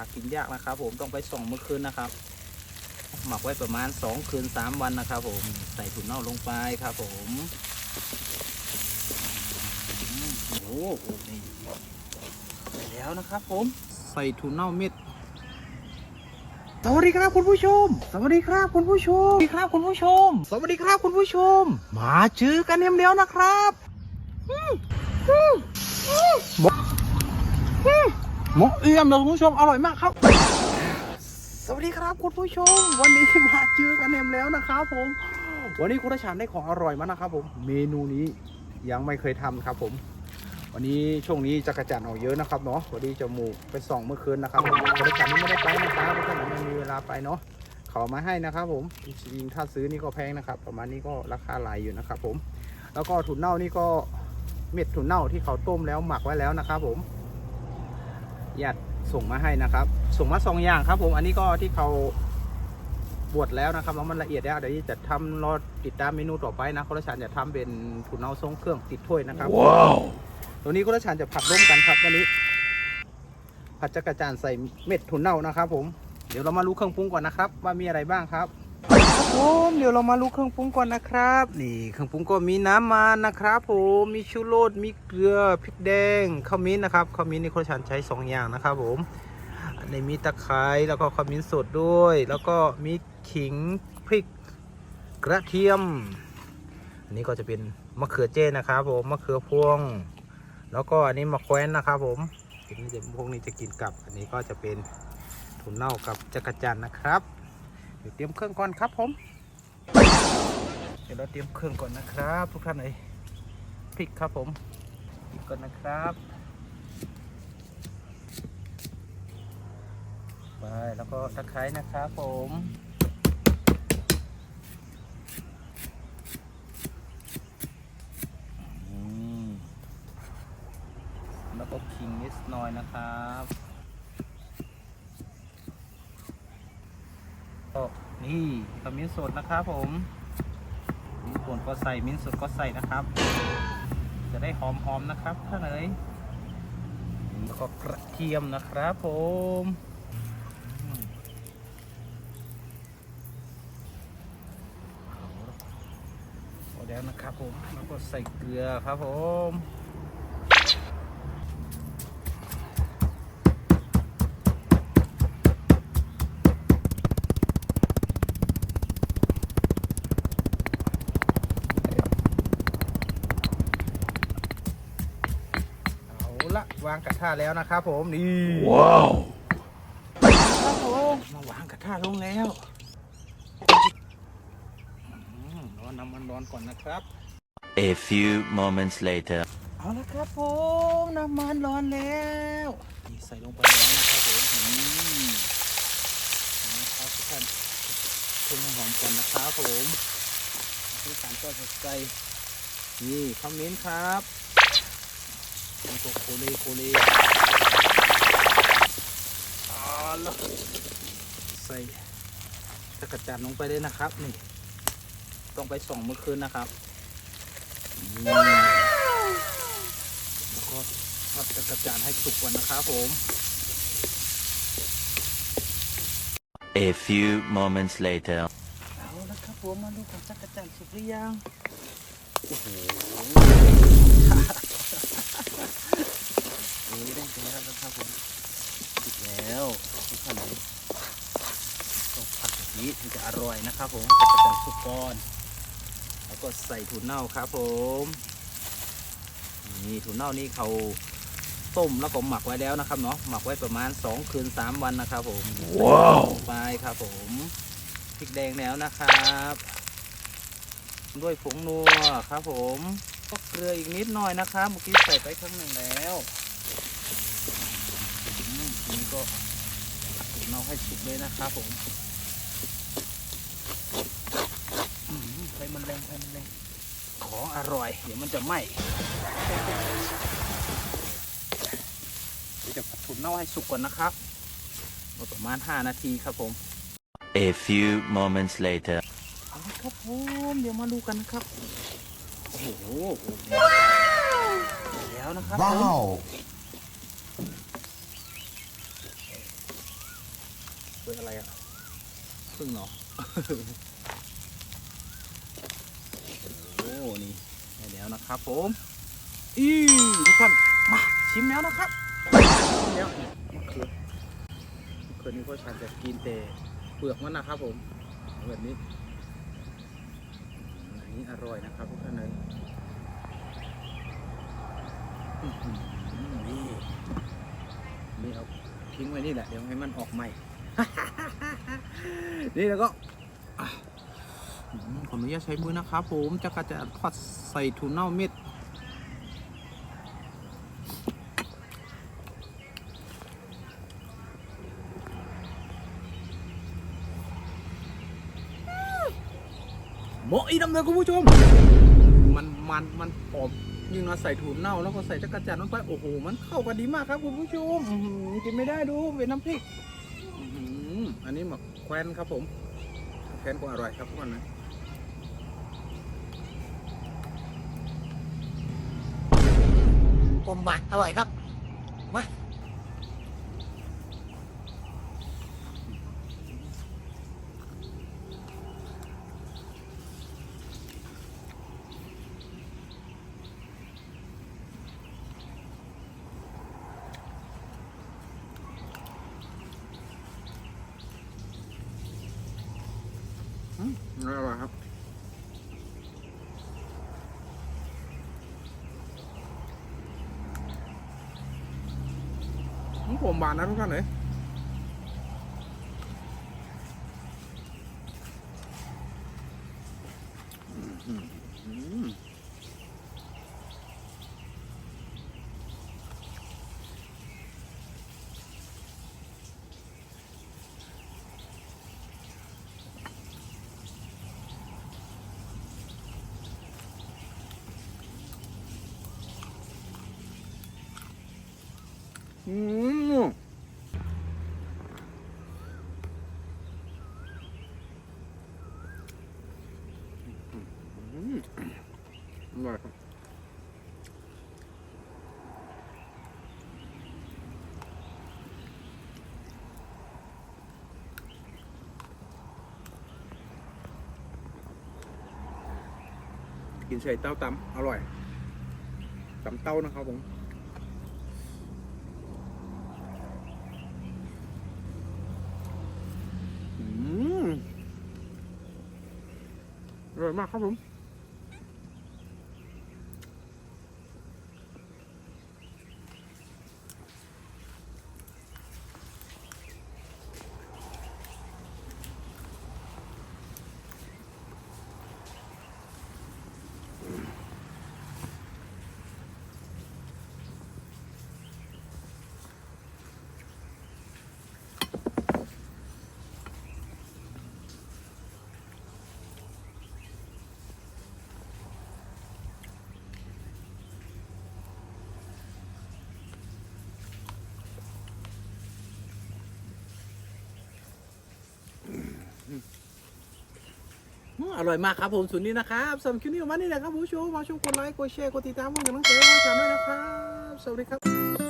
ากินยากนะครับ ผมต้องไปส่องเมื่อคืนนะครับ หมักไว้ประมาณสองคืนสามวันนะครับ ผมใส่ถุนเน่าลงไปครับ ผมโอ้โหนี่แล้วนะครับผมใส่ถุนเน่าเม็ดสวัสดีครับคุณผู้ชม สวัสดีครับคุณผู้ชม สวัสดีครับคุณผู้ชม สวัสดีครับคุณผู้ชม มาเจอกันเอ็มแล้วนะครับอืมอืมอืมหมกอืม หมกเอี่ยมเลยคุณผู้ชมอร่อยมากครับ สวัสดีครับคุณผู้ชม วันนี้มาเจอกันเอ็มแล้วนะครับผม วันนี้คุณราชานได้ของอร่อยมานะครับผม เมนูนี้ยังไม่เคยทำครับผม วันนี้ช่วงนี้จักระจันทร์ออกเยอะนะครับเนาะวันนี้จมูกไปส่องเมื่อคืนนะครับบริษันไม่ได้ไปนะครับเพราะฉะนั้นไม่มีเวลาไปเนาะขามาให้นะครับผมจริงถ้าซื้อนี่ก็แพงนะครับ ประมาณนี้ก็ราคาหลายอยู่นะครับผม แล้วก็ถุนเน่านี่ก็เม็ดถุนเน่าที่เขาต้มแล้วหมักไว้แล้วนะครับผม ญาติส่งมาให้นะครับ ส่งมาสองอย่างครับ ผมอันนี้ก็ที่เขาบวชแล้วนะครับแล้วมันละเอียดแล้วเดี๋ยวจะทำรอติดตามเมนูต่อไปนะคุณราชานจะทำเป็นถุนเน่าทรงเครื่องติดถ้วยนะครับตัวนี้คุณราชานจะผัดร่วมกันครับวันนี้ ผัดจักรจานใส่เม็ดถั่วเน่านะครับ ผมเดี๋ยวเรามารู้เครื่องปรุงก่อนนะครับ ว่ามีอะไรบ้างครับครับ ผมเดี๋ยวเรามารู้เครื่องปรุงก่อนนะครับ นี่เครื่องปรุงก็มีน้ำมันนะครับ ผมมีชูรสมีเกลือพริกแดงข้าวมิ้นนะครับข้าวมิ้นนี่คุณราชานใช้สองอย่างนะครับผมอันนี้มีตะไคร้แล้วก็ข้าวมิ้นสดด้วย แล้วก็มีขิงพริกกระเทียม อันนี้ก็จะเป็นมะเขือเจนะครับผมมะเขือพวง แล้วก็อันนี้มะแคว้นนะครับผมทีนี้จะพวกนี้จะกินกับ อันนี้ก็จะเป็นถุนเน่ากับจักรจันนะครับเดี๋ยวเตรียมเครื่องก่อนครับผม ดี๋ยวเราเตรียมเครื่องก่อนนะครับ ทุกท่านเลยพริกครับผมพริกก่อนนะครับไปแล้วก็ตะไคร้นะครับผมแล้วก็คิงนิดหน่อยนะครับก็นี่ขมิ้นสดนะครับผม ป่นก็ใส่มิ้นสดก็ใส่นะครับ จะได้หอมๆนะครับท่านเอ๋ยแล้วก็กระเทียมนะครับผมอืมพอแล้วนะครับผมแล้วก็ใส่เกลือครับผม ละวางกระทะแล้วนะครับผมนี่ว้าวครับผมมาวางกระทะลงแล้วอืมรอน้ำมันร้อนก่อนนะครับ A few moments later เอาละครับผมน้ำมันร้อนแล้วนี่ใส่ลงไปแล้วนะครับผมอืมนะครับทุกท่านเพิ่มให้หอมก่อนนะครับผมที่การก็จะใส่นี่คอมเมนต์ครับ แล้วก็โคเลโคเลเอ๋อแล้วใส่ตะกระจันลงไปเลยนะครับ นี่ ต้องไปส่องเมื่อคืนนะครับแล้วก็ทอดตะกระจานให้สุกก่อนนะครับผม A few moments later เอาละครับผมมาดูของจักรจันสุกหรือยังโอ้โหเอ้ยได้แล้วนะครับผมสุกแล้วทุกท่านเลยต้องผัดแบบนี้ถึงจะอร่อยนะ ครับผมจักรจันทร์สุกก่อนแล้วก็ใส่ถั่วเน่าครับผมนี่ถั่วเน่านี่เขาต้มแล้วก็หมักไว้แล้วนะครับเนาะหมักไว้ประมาณ 2 คืน 3 วันนะครับผมว้าวไปครับผมพริกแดงแล้วนะครับ ด้วยผงนัวครับผมก็เกลืออีกนิดหน่อยนะครับเมื่อกี้ใส่ไปครั้งหนึ่งแล้วอืมทีนี้ก็ผัดเน่าให้สุกเลยนะครับผมอืมไฟมันแรงไฟมันแรงของอร่อย เดี๋ยวมันจะไหม้เดี๋ยวจะผัดถุนเน่าให้สุกก่อนนะครับประมาณ 5 นาทีครับผม A few moments later เอาละครับผมเดี๋ยวมาดูกันนะครับ โอ้โหแล้วนะครับผม Wow. เปิดอะไรอะพึ่งเหรอ โอ้นี่ได้แล้วนะครับผมอีทุกคนมาชิมแล้วนะครับชิมแล้วนี่มะเขือมะเขือนี่พ่อชันจะกินแต่เปลือกมันนะครับผมแบบนี้อันนี้อร่อยนะครับทุกท่านเลยนี่นี่เอาทิ้งไว้นี่แหละเดี๋ยวให้มันออกใหม่ นี่แล้วก็ ขออนุญาตใช้มือนะครับผมจะกระจะทอดใส่ถั่วเน่าเม็ดโมอีน้ำเลยคุณผู้ชม มันมันมันหอมยิ่งเราใส่ถั่วเน่าแล้วก็ใส่จักรจันทร์ลงไปโอ้โหมันเข้ากันดีมากครับคุณผู้ชมกินไม่ได้ดูเป็นน้ำพริกอันนี้หมักแควนครับผมแควนก็อร่อยครับทุกคนนะ ผมหวานอร่อยครับมา อืมอร่อยครับอืม ผมบานนะทุกท่านเลยอืมอืมอืมอืมอืมอ ร่อยครับกินใส่เต้าตำอร่อยตำเต้านะครับผมอืมอร่อยมากครับผม อร่อยมากครับผมสุดนนี้นะครับสำหรับคลิปนี้ประมาณนี้นะครับผู้ชมมาชมกดไลค์กดแชร์กดติดตามกดกำลังใจให้เราจันด้วยนะครับสวัสดีครับ